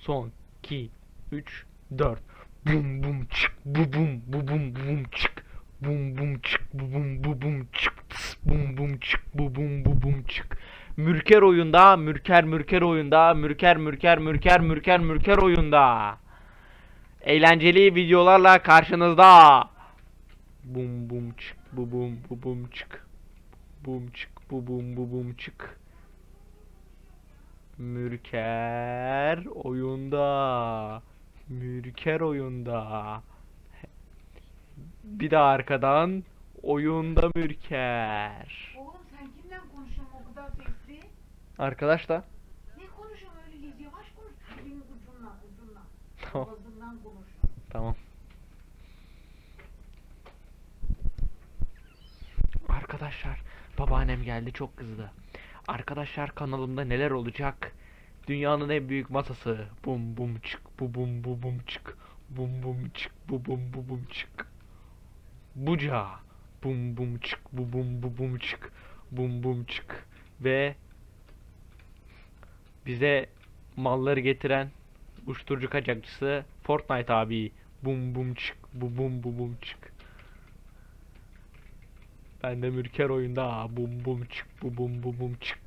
Son 2 3 4 Bum bum çık bu bum bu bum bu bum çık Bum bum çık bu bum bu bum çık tıs, Bum bum çık bu bum bu bum çık Mürker oyunda mürker mürker oyunda mürker mürker mürker mürker mürker oyunda Eğlenceli videolarla karşınızda Bum bum çık bu bum bu bum çık Bum çık bu bum bu bum çık Mürker oyunda. Mürker oyunda. Bir de arkadan oyunda mürker. Oğlum sen kimle konuşuyorsun o kadar sesli? Arkadaş da. Ne konuşuyorsun öyle yavaş konuş. Dilin ucundan ucundan. Tamam. Ağzından konuş. Tamam. Arkadaşlar babaannem geldi çok kızdı. Arkadaşlar kanalımda neler olacak? Dünyanın en büyük masası. Bum bum çık bu bum bu bum çık. Bum bum çık bu bum bu bum çık. Buca. Bum bum çık bu bum bu bum çık. Bum bum çık. Ve bize malları getiren uyuşturucu kaçakçısı Fortnite abi. Bum bum çık bu bum bu bum çık. Ben de Mürker oyunda bum bum çık bu bum bu bum çık.